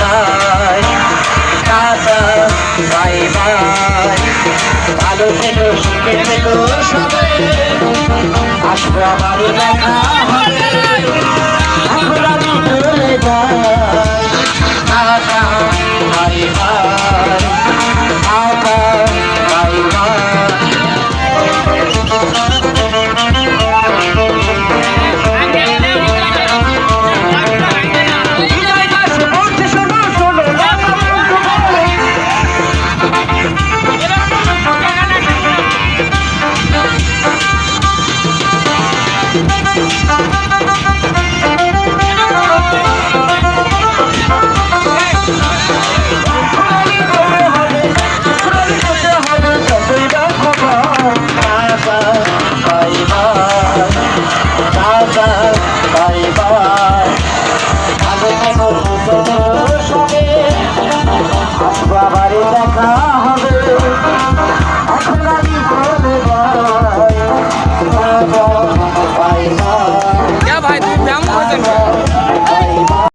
By tata ভালো থেকো সুখে থেকো সবাই। আসব দেখা হবে। এখন চলে যাই। টাটা দাদা ভাই বাবা। ভালো থেকো সুখে বাবারে দেখা।